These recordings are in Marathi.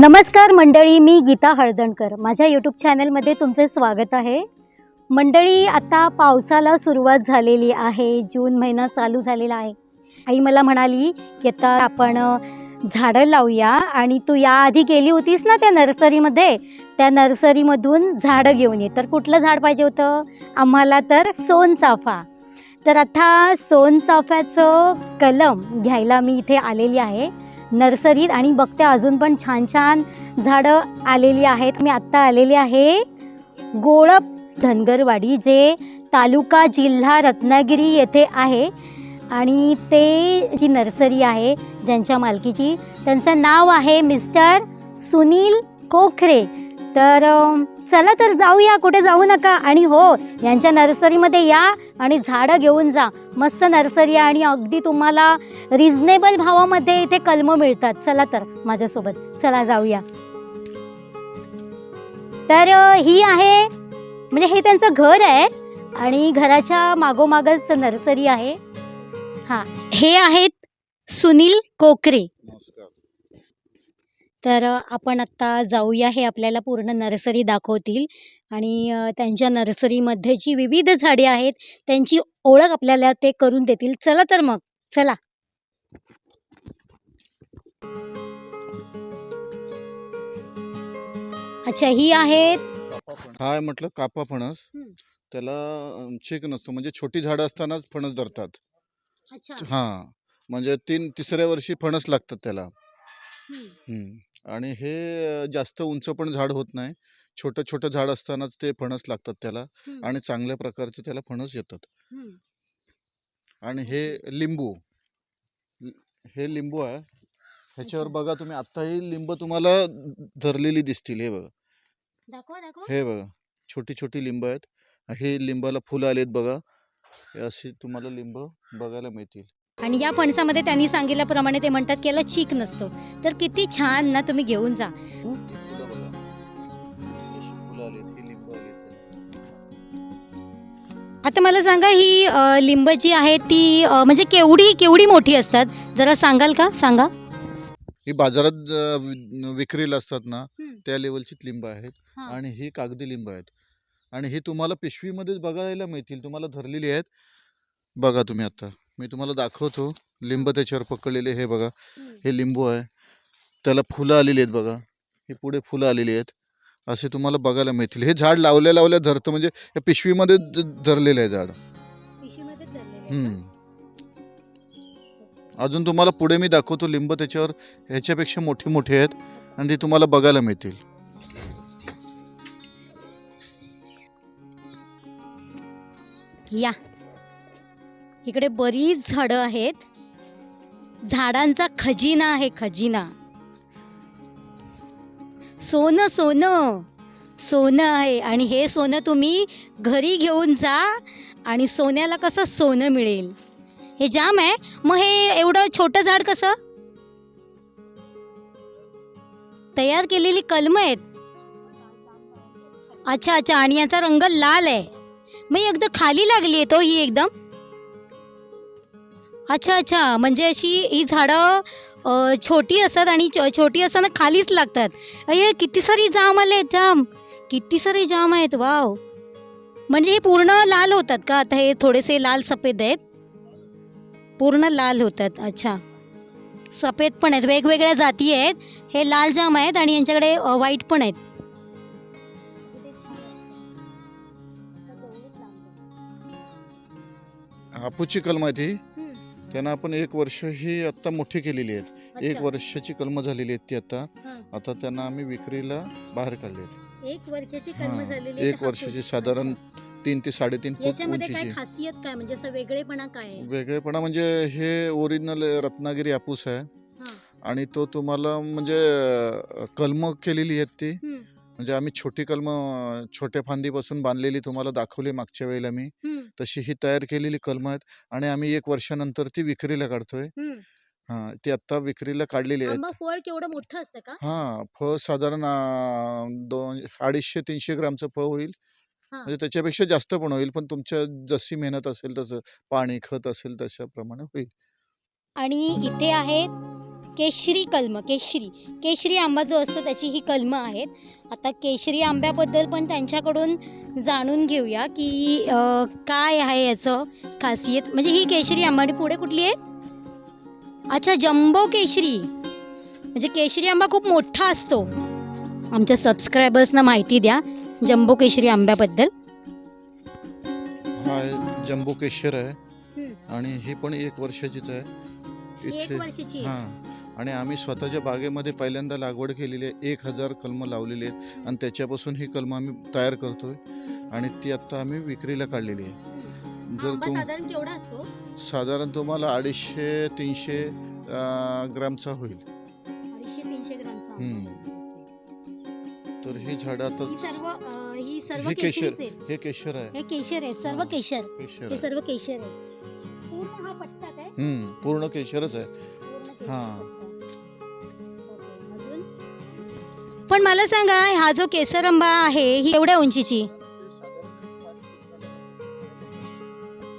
नमस्कार मंडळी मी गीता हळदणकर. माझ्या यूट्यूब चॅनलमध्ये तुमचे स्वागत आहे. मंडळी आता पावसाला सुरुवात झालेली आहे. जून महिना चालू झालेला आहे. आई मला म्हणाली की आता आपण झाडं लावूया आणि तू याआधी गेली होतीस ना त्या नर्सरीमध्ये? त्या नर्सरीमधून झाडं घेऊन ये. तर कुठलं झाड पाहिजे होतं? आम्हाला तर सोनचाफा तर आता सोनचाफ्याचं कलम घ्यायला मी इथे आलेली आहे. नर्सरीत आणि बघते अजून पण छान छान झाडं आलेली आहेत. मी आत्ता आलेली आहे गोळप धनगरवाडी जे तालुका जिल्हा रत्नागिरी येथे आहे. आणि ते जी नर्सरी आहे ज्यांच्या मालकीची त्यांचं नाव आहे मिस्टर सुनील कोखरे. तर चला तर जाऊया कुठे जाऊ नका. आणि हो यांच्या नर्सरीमध्ये या. आणि झाडं घेऊन जा. मस्त नर्सरी आहे आणि अगदी तुम्हाला रिझनेबल भावामध्ये इथे कलमं मिळतात. चला तर माझ्यासोबत. चला जाऊया. तर ही आहे म्हणजे हे त्यांचं घर आहे आणि घराच्या मागोमागच नर्सरी आहे. हा. हे आहेत सुनील कोकरे. नमस्कार. तर आपण आत्ता जाऊया हे आपल्याला पूर्ण नर्सरी दाखवतील आणि त्यांच्या नर्सरीमध्ये जी विविध झाडे आहेत त्यांची ओळख आपल्याला ते करून देतील. चला तर मग चला. अच्छा ही आहेत. हा म्हटलं कापा फणस. त्याला चीक नसतो. म्हणजे छोटी झाडं असतानाच फणस धरतात. अच्छा. हा. म्हणजे तीन तिसऱ्या वर्षी फणस लागतात त्याला. हम्म. आणि हे जास्त उंच पण झाड होत नाही. छोटं छोटं झाड असतानाच ते फणस लागतात त्याला. आणि चांगल्या प्रकारचे त्याला फणस येतात. आणि हे लिंबू. हे लिंबू आहे. ह्याच्यावर. बघा तुम्ही आत्ताही लिंब तुम्हाला धरलेली दिसतील हे बघा. हे बघा छोटी छोटी लिंब आहेत. हे लिंबाला फुलं आलेत बघा. हे अशी तुम्हाला लिंब बघायला मिळतील. आणि या फणसामध्ये त्यांनी सांगितल्याप्रमाणे ते म्हणतात की याला चीक नसतो. तर किती छान ना तुम्ही घेऊन जा. आता मला सांगा ही लिंब जी आहे ती म्हणजे केवढी केवढी मोठी असतात? जरा सांगाल का? सांगा. ही बाजारात विक्रीला असतात ना. त्या लेवलचीच लिंब आहेत. आणि ही कागदी लिंब आहेत. आणि ही तुम्हाला पिशवीमध्येच बघायला मिळतील तुम्हाला धरलेली आहेत. बघा तुम्ही आता. मी तुम्हाला दाखवतो. लिंब त्याच्यावर पकडलेले हे बघा. हे लिंबू आहे. त्याला फुलं आलेली आहेत बघा. हे पुढे फुलं आलेली आहेत. असे तुम्हाला बघायला मिळतील. हे झाड लावल्या लावल्या धरतं म्हणजे या पिशवीमध्ये धरलेलं आहे झाड. अजून तुम्हाला पुढे मी दाखवतो लिंब त्याच्यावर. ह्याच्यापेक्षा मोठे मोठे आहेत. आणि ते तुम्हाला बघायला मिळतील. या. इकडे बरीच झाडं आहेत. झाडांचा खजिना आहे खजिना. सोनं सोनं. सोनं आहे आणि हे सोनं तुम्ही घरी घेऊन जा आणि सोन्याला कसं सोनं मिळेल. हे जाम आहे. मग हे एवढं छोटं झाड कसं? तयार केलेली कलमं आहेत. अच्छा अच्छा. आणि याचा रंग लाल आहे. मग एकदम खाली लागली आहे तो ही एकदम. अच्छा अच्छा. म्हणजे अशी ही झाडं छोटी असतात आणि छोटी असताना खालीच लागतात. अये किती सारी जाम आले जाम. किती सारे जाम आहेत वाव. म्हणजे हे पूर्ण लाल होतात का? आता हे थोडेसे लाल सफेद आहेत. पूर्ण लाल होतात. अच्छा. सफेद पण आहेत. वेगवेगळ्या जाती आहेत. हे लाल जाम आहेत आणि यांच्याकडे व्हाईट पण आहेत. हापूसची कलम आहे ती त्यांना आपण एक वर्ष ही आता मोठी केलेली आहेत. एक वर्षाची कलम झालेली आहेत ती आता. आता त्यांना आम्ही विक्रीला बाहेर काढले आहेत. एक वर्षाची कलम झालेली एक. वर्षाची साधारण तीन ते साडेतीन फूट उंचीची. खासियत काय? म्हणजे असं वेगळेपणा काय वेगळेपणा म्हणजे हे ओरिजिनल रत्नागिरी हापूस आहे. आणि तो तुम्हाला म्हणजे कलम केलेली आहेत ती. म्हणजे आम्ही छोटी कलम छोट्या फांदीपासून बांधलेली तुम्हाला दाखवली मागच्या वेळेला मी. तशी ही तयार केलेली कलम आहेत आणि आम्ही एक वर्षानंतर ती विक्रीला काढतोय. हा ती आता विक्रीला काढलेली आहेत. आंबा फळ केवढं मोठं असतं का? हा फळ साधारण दोन अडीचशे तीनशे ग्रामचं फळ होईल. म्हणजे त्याच्यापेक्षा जास्त पण होईल पण तुमच्या जशी मेहनत असेल तसं पाणी खत असेल तशाप्रमाणे होईल. आणि इथे आहेत केशरी कलम केशरी. केशरी आंबा जो असतो त्याची ही कलमं आहेत. आता केशरी आंब्याबद्दल पण त्यांच्याकडून जाणून घेऊया की काय आहे याचं खासियत. म्हणजे ही केशरी आंबा आणि पुढे कुठली आहे अच्छा जम्बो केशरी. म्हणजे केशरी आंबा खूप मोठा असतो. आमच्या सबस्क्रायबर्सना माहिती द्या जम्बो केशरी आंब्याबद्दल. हा जम्बो केशर आहे. आणि ही पण एक वर्षाचीच आहे. एक वर्षाची हा. आणि आम्ही स्वतःच्या बागेमध्ये पहिल्यांदा लागवड केलेली आहे. एक हजार कलमं लावलेली आहेत. आणि त्याच्यापासून ही कलमं आम्ही तयार करतोय. आणि ती आता आम्ही विक्रीला काढलेली आहे. जर आंबा तुम साधारण केवढा असतो? साधारण तुम्हाला अडीचशे तीनशे अं, ग्रामचा होईल. अडीचशे तीनशे ग्रामचा आंबा. हम्म. तर ही झाडं आता ही सर्व अ, ही सर्व हे केशर. हे केशर आहे. हे केशर आहे सर्व. केशर. केशर हे आहे. सर्व केशर आहे. पूर्ण हा पट्टा काय हम्म, पूर्ण केशरच आहे पूर्ण केशर हा. पट्टा. ओके, अजून? पण मला सांगा हा जो केसर आंबा आहे ही एवढ्या उंचीची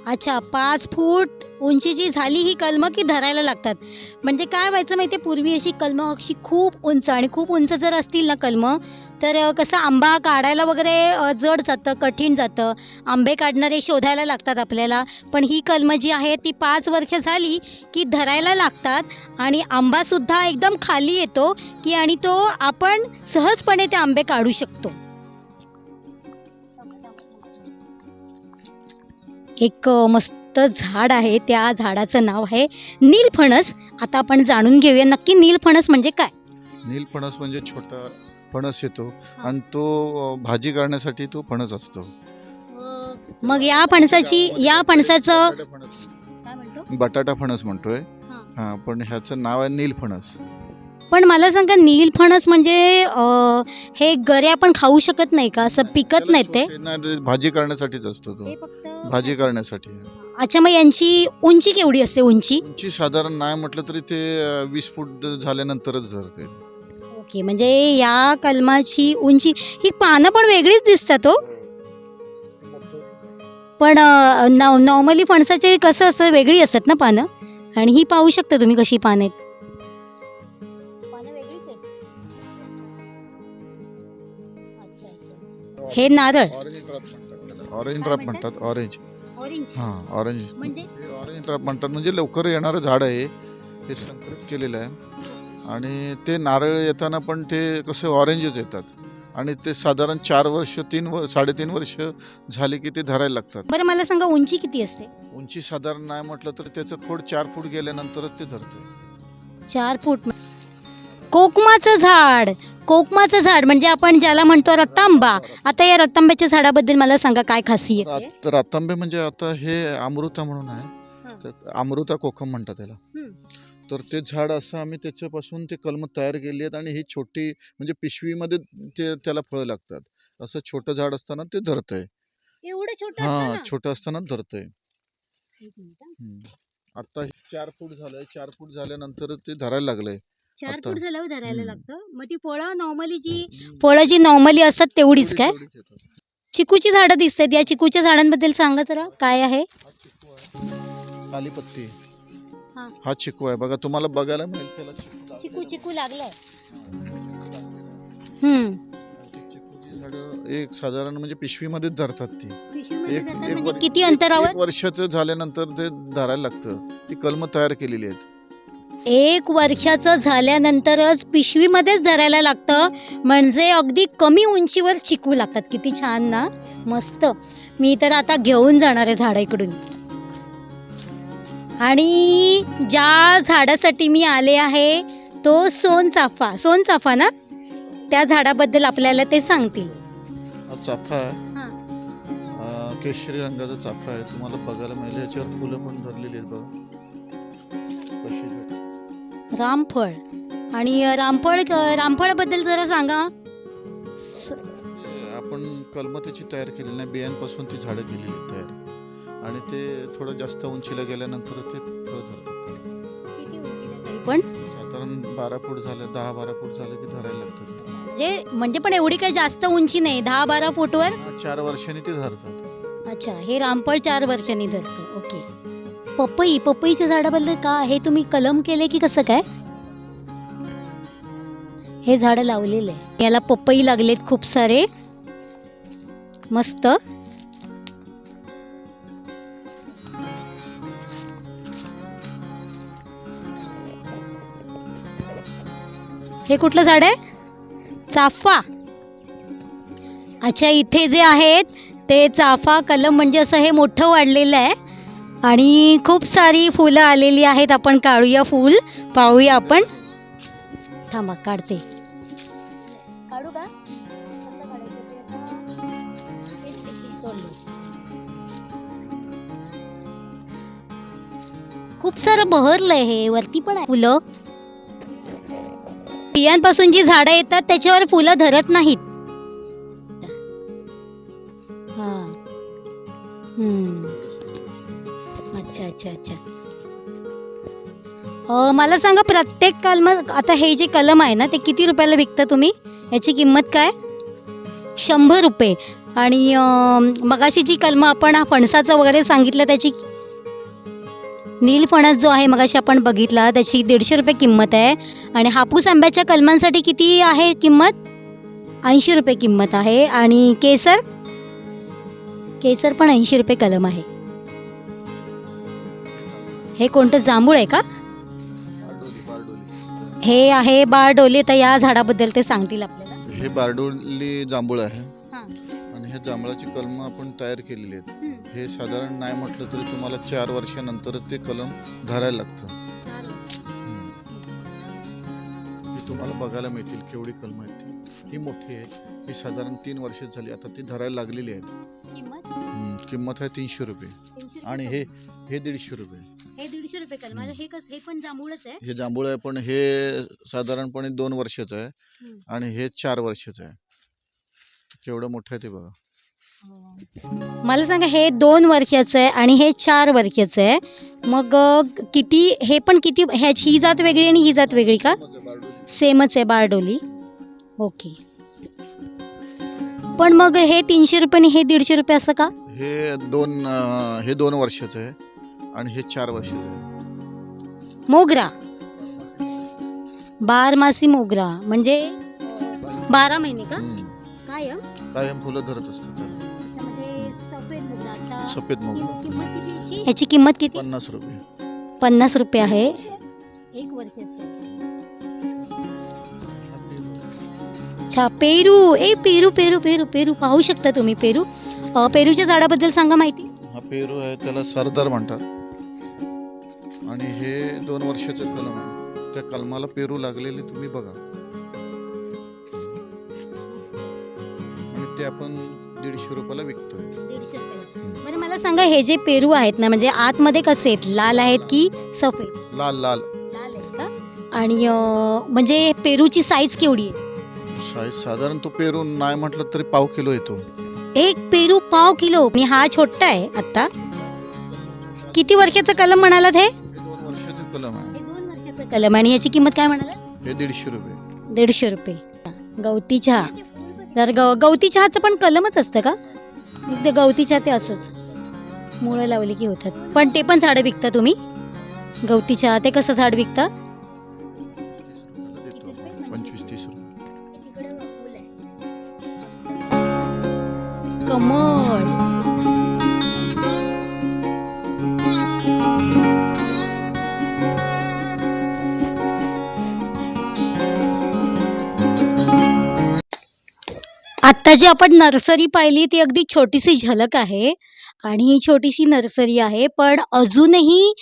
अच्छा पाच फूट उंचीची झाली ही कलमं की धरायला लागतात. म्हणजे काय व्हायचं माहिती आहे पूर्वी अशी कलमं अशी खूप उंच आणि खूप उंच जर असतील ना कलमं तर कसं आंबा काढायला वगैरे जड जातं कठीण जातं. आंबे काढणारे शोधायला लागतात आपल्याला. पण ही कलमं जी आहे ती पाच वर्ष झाली की धरायला लागतात आणि आंबासुद्धा एकदम खाली येतो की आणि तो आपण सहजपणे ते आंबे काढू शकतो. एक मस्त मस्त झाड आहे त्या झाडाचं नाव आहे नीलफणस आता आपण जाणून घेऊया नक्की नीलफणस म्हणजे काय? नीलफणस म्हणजे छोटा फणस येतो आणि तो भाजी करण्यासाठी तो फणस असतो. मग या फणसाची या फणसाचं बटाटा फणस. काय म्हणतो? बटाटा फणस म्हणतोय. हा. पण ह्याचं नाव आहे नीलफणस पण मला सांगा नीलफणस म्हणजे अ, हे गरे आपण खाऊ शकत नाही का? असं पिकत नाही, ते? भाजी करण्यासाठीच असतो तो. फक्त भाजी करण्यासाठी. अच्छा मग यांची उंची केवढी असते उंची उंची साधारण नाही म्हटलं तरी ते अं, वीस फूट झाल्यानंतरच धरते ओके म्हणजे या कलमाची उंची ही पानं पण वेगळीच दिसतात हो पण नॉर्मली फणसाचे कसं असतं वेगळी असतात ना पानं आणि ही पाहू शकता तुम्ही कशी पानं आहेत. हे नारळ ऑरेंज ड्रॉप म्हणतात त्याला. Orange drop? म्हणतात ऑरेंज ऑरेंज. हा ऑरेंज. म्हणजे? हे ऑरेंज ड्रॉप म्हणतात. म्हणजे लवकर येणारं झाड आहे हे. संकलित केलेलं आहे. आणि ते नारळ येताना पण ते कसं ऑरेंजच येतात. आणि ते साधारण चार वर्ष तीन वर साडेतीन वर्ष झाली की ते धरायला लागतात. बरं मला सांगा उंची किती असते? उंची साधारण नाही म्हटलं तर त्याचं खोड चार फूट गेल्यानंतरच ते धरतं. चार फूट. कोकमाचं झाड. कोकमाचं झाड म्हणजे आपण ज्याला म्हणतो रतांबा आता या रतांब्याच्या झाडाबद्दल मला सांगा काय खासियत आहे रात- रातांबे म्हणजे आता हे अमृता म्हणून हा. आहे तर अमृता कोकम म्हणतात त्याला हम्म. तर ते झाड असं आम्ही त्याच्यापासून ते कलम तयार केली आहेत आणि ही छोटी म्हणजे पिशवीमध्ये ते त्याला फळं लागतात असं छोटं झाड असताना ते धरतंय एवढं छोटं हा ना? छोटं असताना धरतंय एक मिनिट हा. हम्म. आता हे चार फूट झालंय चार फूट झाल्यानंतर ते धरायला लागलंय चार. फूट झाल्यावर धरायला हम्म. लागतं. मग ती फळं नॉर्मली जी फळं जी नॉर्मली असतात तेवढीच काय. चिकूची झाडं दिसतात. या चिकूच्या झाडांबद्दल सांगा जरा. काय आहे? हा चिकू आहे. काली पत्ती हा. हा चिकू आहे. बघा तुम्हाला बघायला मिळेल त्याला चिकू चिकू लागलाय. हम्म. एक साधारण म्हणजे पिशवीमध्येच धरतात ती. एक- एक म्हणजे किती अंतरावर? वर्षाचं झाल्यानंतर ते धरायला लागतं ती कलम तयार केलेली आहेत. एक वर्षाचं झाल्यानंतरच पिशवीमध्येच धरायला लागतं. म्हणजे अगदी कमी उंचीवर चिकू लागतात. किती छान ना? मस्त. मी तर आता घेऊन जाणार आहे झाडं इकडून आणि ज्या झाडासाठी मी आले आहे तो सोनचाफा. सोनचाफा ना? त्या झाडाबद्दल आपल्याला ते सांगतील. चाफा आहे. हा. केशरी रंगाचा चाफा आहे. तुम्हाला बघायला मिळेल. याच्यावर फुलं पण धरलेली आहेत बघा. रामफळ. आणि रामफळ रामफळाबद्दल जरा सांगा. आपण कलम त्याची तयार केलेली नाही. बियांपासून ती झाडं केलेली तयार. आणि ते थोडं जास्त उंचीला गेल्यानंतर ते फळं धरतात. पण. साधारण बारा फूट झालं दहा बारा फूट झालं की धरायला लागतात म्हणजे म्हणजे पण एवढी काही जास्त उंची नाही. दहा बारा फूटवर? चार वर्षांनी ते धरतात. अच्छा हे रामफळ चार वर्षांनी धरतं. ओके. पपई पपईच्या झाडाबद्दल का? हे तुम्ही कलम केले की कसं काय? हे झाडं लावलेले. आहे याला पपई लागलेत खूप सारे. मस्त. हे कुठलं झाड आहे? चाफा. अच्छा इथे जे आहेत ते चाफा कलम म्हणजे असं हे मोठं वाढलेलं आहे. आणि खूप सारी फुलं आलेली आहेत. आपण काढूया फूल. पाहूया आपण. थांबा काढते. काढू का? खूप सारं बहरलंय हे. वरती पण आहे फुलं. बियांपासून जी झाडं येतात त्याच्यावर फुलं धरत नाहीत. हम्म. अच्छा अच्छा अच्छा. मला सांगा प्रत्येक कलम आता हे जे कलम आहे ना ते किती रुपयाला विकता तुम्ही? याची किंमत काय? शंभर रुपये. आणि मगाशी जी कलमं आपण हा फणसाचं वगैरे सांगितलं त्याची नीलफणस जो आहे मगाशी आपण बघितला त्याची दीडशे रुपये किंमत आहे. आणि हापूस आंब्याच्या कलमांसाठी किती आहे किंमत? ऐंशी रुपये किंमत आहे. आणि केसर? केसर पण ऐंशी रुपये कलम आहे. हे कोणतं जांभूळ आहे का? हे आहे बारडोली. तर या झाडाबद्दल ते सांगतील आपल्याला. हे बारडोली जांभूळ आहे. हां. आणि ह्या जांभळाची कलम आपण तयार केलेली आहेत. हे साधारण नाही म्हटलं तरी तुम्हाला चार वर्षानंतरच ते कलम धरायला लागतं. ही तुम्हाला बघायला मिळतील केवढी कलम आहेत ती. ही मोठी आहे. ही साधारण तीन वर्ष झाली. आता ती धरायला लागलेली आहेत. हम्म, किंमत आहे तीनशे रुपये. आणि हे हे दीडशे रुपये. हे दीडशे रुपये कलम. हे कस हे पण जांभूळच आहे? हे जांभूळ आहे पण हे साधारणपणे दोन वर्षाचं आहे. हम्म. आणि हे चार वर्षाचं आहे. केवढं मोठं आहे ते बघा. मला सांगा हे दोन वर्षाचं आहे आणि हे चार वर्षाचं आहे. मग अ, किती हे पण किती ह्याची ही जात वेगळी आणि ही जात वेगळी का? सेमच आहे बारडोली. ओके. पण मग हे तीनशे रुपये आणि हे दीडशे रुपये असं का? हे दोन अं, हे दोन वर्षाचं आहे आणि हे चार वर्षाचं आहे. मोगरा. बारमासी मोगरा. म्हणजे बारा महिने का? हम्म. काय हं? कायम फुलं धरत असतात. त्याला त्याच्यामध्ये सफेद मोगरा आता सफेद मोगरा. किं- किंमत किती याची? याची किंमत किती? पन्नास रुपये. पन्नास रुपये आहे. एक वर्षाचं अच्छा पेरू. ए पेरू पेरू पेरू पेरू. पाहू शकता तुम्ही पेरू. अ, पेरूच्या झाडाबद्दल सांगा माहिती. हा पेरू आहे त्याला सरदार म्हणतात. आणि हे दोन वर्षाचं कलम आहे. त्या कलमाला पेरू लागलेले तुम्ही बघा. आणि ते आपण दीडशे रुपयाला विकतोय. बरं मला सांगा हे जे पेरू आहेत ना म्हणजे आतमध्ये कसे आहेत? लाल आहेत की सफेद? लाल लाल. लाल आहेत का? आणि अ, म्हणजे पेरूची साईज केवढी आहे? साईज साधारण तो पेरू नाही म्हटलं तरी पाव किलो येतो. एक पेरू पाव किलो? आणि हा छोटा आहे आता. किती वर्षाचं कलम म्हणालात हे? हे दोन वर्षाचं कलम आहे. हे दोन वर्षाचं कलम. आणि याची किंमत काय म्हणाला हे दीडशे रुपये. दीडशे रुपये. गवती चहा. जर गव गवती चहाचं पण कलमच असतं का? ते गवती चहा ते असंच. मुळं लावली की होतात. पण ते पण झाडं विकता तुम्ही? गवती चहा ते कसं झाड विकता? कमळ आता जी आपण नर्सरी पाहिली ती अगदी छोटीशी झलक आहे. आणि ही छोटीशी नर्सरी आहे पण अजूनही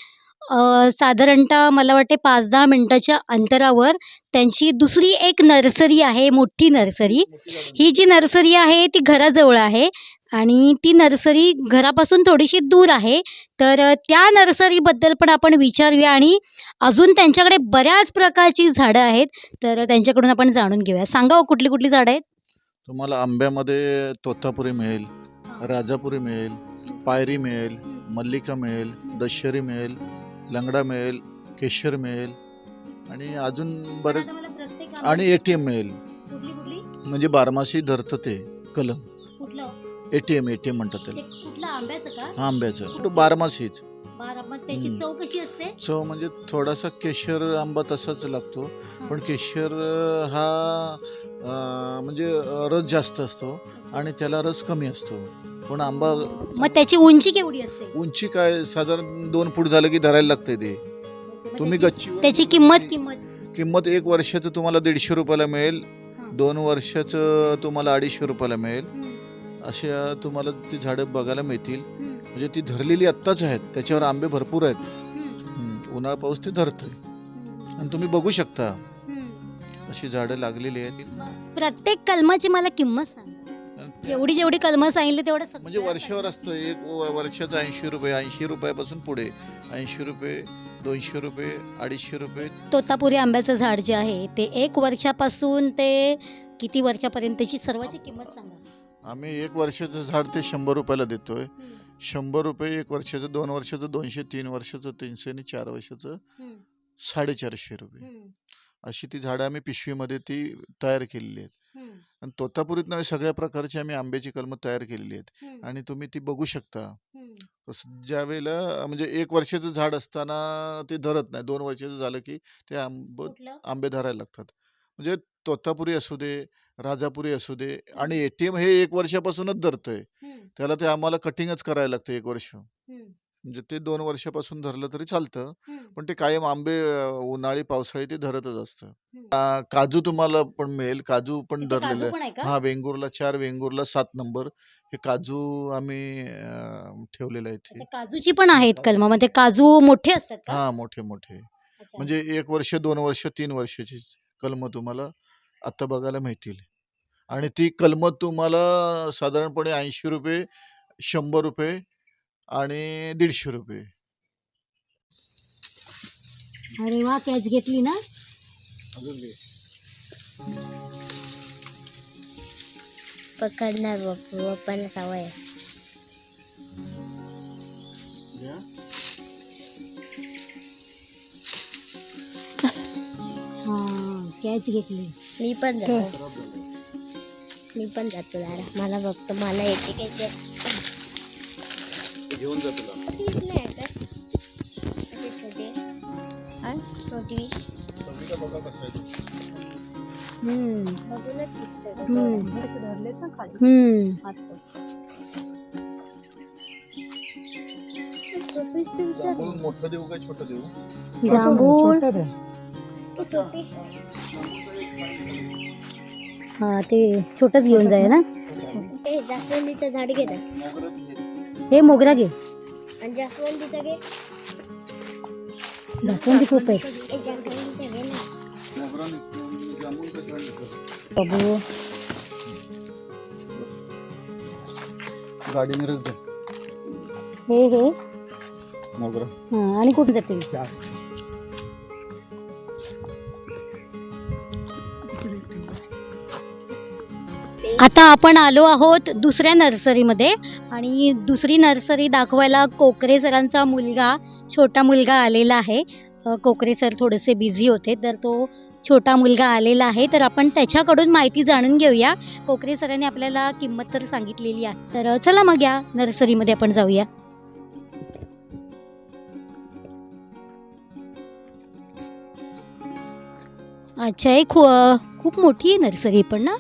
साधारणतः मला वाटते पाच दहा मिनटाच्या अंतरावर त्यांची दुसरी एक नर्सरी आहे मोठी नर्सरी. ही जी नर्सरी आहे ती घराजवळ आहे आणि ती नर्सरी घरापासून थोडीशी दूर आहे. तर त्या नर्सरीबद्दल पण आपण विचारूया आणि अजून त्यांच्याकडे बऱ्याच प्रकारची झाडं आहेत तर त्यांच्याकडून आपण जाणून घेऊया. सांगा हो, कुठली कुठली झाडं आहेत? तुम्हाला आंब्यामध्ये तोतापुरी मिळेल राजापुरी मिळेल पायरी मिळेल मल्लिका मिळेल दशरी मिळेल लंगडा मिळेल केशर मिळेल आणि अजून बरेच आणि ए टी एम मिळेल. म्हणजे बारमासी धरतं ते कलम. A T M A T M म्हणतात त्याला. आंब्याचं हा कुठं? बारमासीच. चव म्हणजे थोडासा केशर आंबा तसाच लागतो. पण केशर हा म्हणजे रस जास्त असतो आणि त्याला रस कमी असतो. पण आंबा मग त्याची उंची केवढी असते? उंची काय साधारण दोन फूट झालं की धरायला लागते ते. मग तुम्ही त्याची- गच्ची त्याची किंमत किंमत? किंमत एक वर्षाचं तुम्हाला दीडशे रुपयाला मिळेल. हा. दोन वर्षाचं तुम्हाला अडीचशे रुपयाला मिळेल. हम्म, अशा तुम्हाला ती झाडं बघायला मिळतील. हम्म, म्हणजे ती धरलेली आत्ताच आहेत. त्याच्यावर आंबे भरपूर आहेत. हम्म, हम्म, उन्हाळा पाऊस ते धरतंय. हम्म, आणि तुम्ही बघू शकता. हम्म. अशी झाडं लागलेली आहेत. प्रत्येक कलमाची मला किंमत सांगा. जेवढी जेवढी कलमं सांगितली तेवढं म्हणजे वर्षावर असतं. एक व- वर्षाचं ऐंशी रुपये ऐंशी रुपयापासून पुढे. ऐंशी रुपये दोनशे रुपये अडीचशे रुपये. तोतापुरी आंब्याचं झाड जे आहे ते एक वर्षापासून ते किती वर्षापर्यंतची सर्वाची किंमत सांगा. आम्ही एक वर्षाचं झाड ते शंभर रुपयाला देतोय. शंभर रुपये एक वर्षाचं दोन वर्षाचं दोनशे तीन वर्षाचं तीनशे आणि चार वर्षाचं साडेचारशे रुपये. अशी ती झाडं आम्ही पिशवीमध्ये ती तयार केलेली आहेत. आणि तोतापुरीत सगळ्या प्रकारची आम्ही आंब्याची कलमं तयार केलेली आहेत. आणि तुम्ही ती बघू शकता. ज्या वेळेला म्हणजे एक वर्षाचं झाड असताना ते धरत नाही. दोन वर्षाचं झालं की ते आंब आंबे धरायला लागतात. म्हणजे तोतापुरी असू दे राजापुरी असू दे आणि एटीएम हे एक वर्षापासूनच धरतंय. त्याला ते आम्हाला कटिंगच करायला लागतं एक वर्ष. म्हणजे ते दोन वर्षापासून धरलं तरी चालतं. पण ते कायम आंबे अं, उन्हाळी पावसाळी ते धरतच असतं. आ, काजू तुम्हाला पण मिळेल काजू पण तिथे धरलेलं काजू आहे पण आहे का हा वेंगुर्ला चार वेंगुर्ला सात नंबर हे काजू आम्ही अं, ठेवलेले आहेत अच्छा, हे. काजूची पण आहेत कलमामध्ये काजू मोठे असतात का हा मोठे मोठे अच्छा. म्हणजे एक वर्ष दोन वर्ष तीन वर्षाची कलम तुम्हाला आता बघायला मिळतील आणि ती कलम तुम्हाला साधारणपणे ऐंशी रुपये शंभर रुपये आणि दीडशे रुपये. अरे वा कॅच घेतली ना? पकडणार बापू बाप्पाला सवय. आहे. हा कॅच घेतली. मी पण जातो. मी पण जातो दारा मला बघतो मला येते काय ते घेऊन जा तुला. हा मोठं देऊ काय छोटं देऊ? जांभूळ. ती हा छोटच घेऊन जाय ना? ते जास्वंदीचं झाड घे ना. हे मोगरा घे. आणि जास्वंदीचं घे. जास्वंदी खूप आहे. ए, जास्वंदीचं घे ना. बाबू दे. हे हे. मोगरा. हा आणि कुठे जाते? आता आपण आलो आहोत दुसऱ्या नर्सरीमध्ये आणि दुसरी नर्सरी दाखवायला कोकरे सरांचा मुलगा छोटा मुलगा आलेला आहे. कोकरे सर थोडेसे बिझी होते तर तो छोटा मुलगा आलेला आहे. तर आपण त्याच्याकडून माहिती जाणून घेऊया. कोकरे सरांनी आपल्याला किंमत तर सांगितलेली आहे. तर चला मग या नर्सरीमध्ये आपण जाऊया. अच्छा एक खू खूप मोठी आहे नर्सरी पण ना?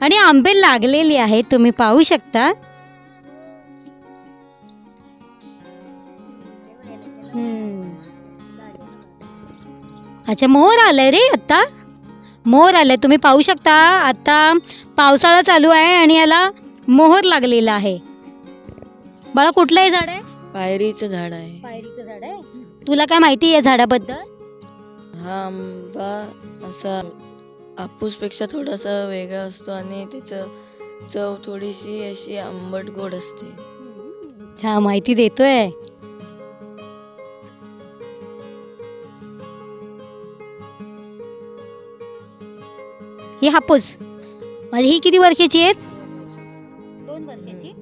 आणि आंबे लागलेले आहेत तुम्ही पाहू शकता. अच्छा मोर आलाय रे आता. मोर आलाय तुम्ही पाहू शकता. आता पावसाळा चालू आहे आणि याला मोहर लागलेला आहे. बाळा कुठलं हे झाड आहे? पायरीचं झाड आहे. पायरीचं झाड आहे. तुला काय माहिती आहे या झाडाबद्दल? हा आंबा असा हापूसपेक्षा थोडासा वेगळा असतो आणि त्याचं चव थोडीशी अशी आंबट गोड असते. अच्छा माहिती देतोय. ही हापूस माझी ही किती वर्षाची आहेत? दोन वर्षाची.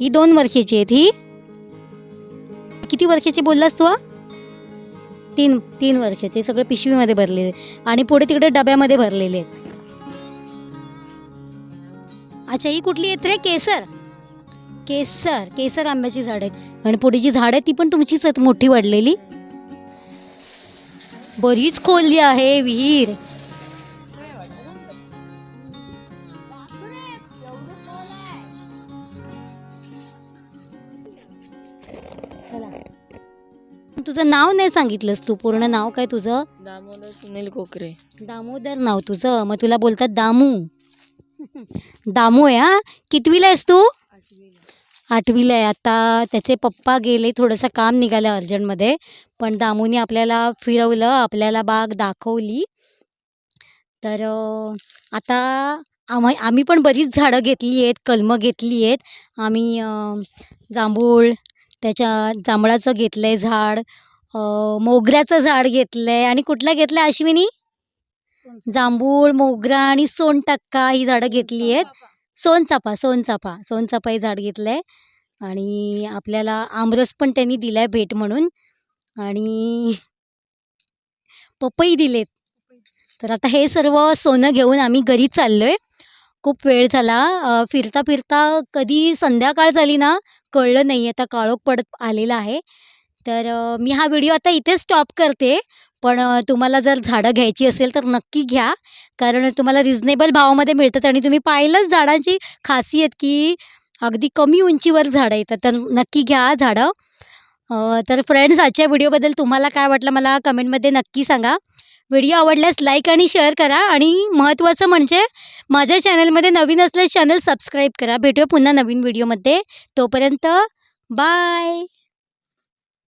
ही दोन वर्षाची आहेत ही. किती वर्षाची बोललास तू? हा? तीन तीन वर्षाचे सगळे पिशवीमध्ये भरलेले. आणि पुढे तिकडे डब्यामध्ये भरलेले. आहेत अच्छा ही कुठली आहेत रे? केसर. केसर केसर आंब्याची झाड आहेत. आणि पुढे जी झाड आहे ती पण तुमचीच आहेत मोठी वाढलेली? बरीच खोलली आहे विहीर. तुझं नाव नाही सांगितलंस तू? पूर्ण नाव काय तुझं? दामोदर सुनील कोकरे. दामोदर नाव तुझं? मग तुला बोलतात दामू. दामू आहे हा? कितवीला आहेस तू? आठवीला. आहे. आता त्याचे पप्पा गेले थोडंसं काम निघालं अर्जंटमध्ये. पण दामूने आपल्याला फिरवलं आपल्याला बाग दाखवली. तर अं, आता आम्हा आम्ही पण बरीच झाडं घेतली आहेत कलमं घेतली आहेत. आम्ही अं, जांभूळ त्याच्या जांभळाचं घेतलं आहे झाड मोगऱ्याचं झाड घेतलं आहे आणि कुठलं घेतलं आहे अश्विनी जांभूळ मोगरा आणि सोनटक्का ही झाडं घेतली आहेत. सोनचाफा सोनचाफा सोनचाफा हे झाड घेतलं आहे आणि आपल्याला आमरस पण त्यांनी दिला आहे भेट म्हणून. आणि पपई दिलेत. तर आता हे सर्व सोनं घेऊन आम्ही घरी चाललो आहे खूप वेळ झाला. फिरता फिरता कधी संध्याकाळ झाली ना कळलं नाही. आता काळोख पडत आलेला आहे. तर मी हा व्हिडिओ आता इथेच स्टॉप करते. पण तुम्हाला जर झाडं घ्यायची असेल तर नक्की घ्या. कारण तुम्हाला रिझनेबल भावामध्ये मिळतात आणि तुम्ही पाहिलंच झाडांची खासियत की अगदी कमी उंचीवर झाडं येतात. तर नक्की घ्या झाडं. तर फ्रेंड्स आजच्या व्हिडिओबद्दल तुम्हाला काय वाटलं मला कमेंटमध्ये नक्की सांगा. व्हिडिओ आवडल्यास लाईक आणि शेअर करा आणि महत्त्वाचं म्हणजे माझ्या चॅनलमध्ये नवीन असल्यास चॅनल सबस्क्राईब करा. भेटूया पुन्हा नवीन व्हिडिओमध्ये. तोपर्यंत बाय.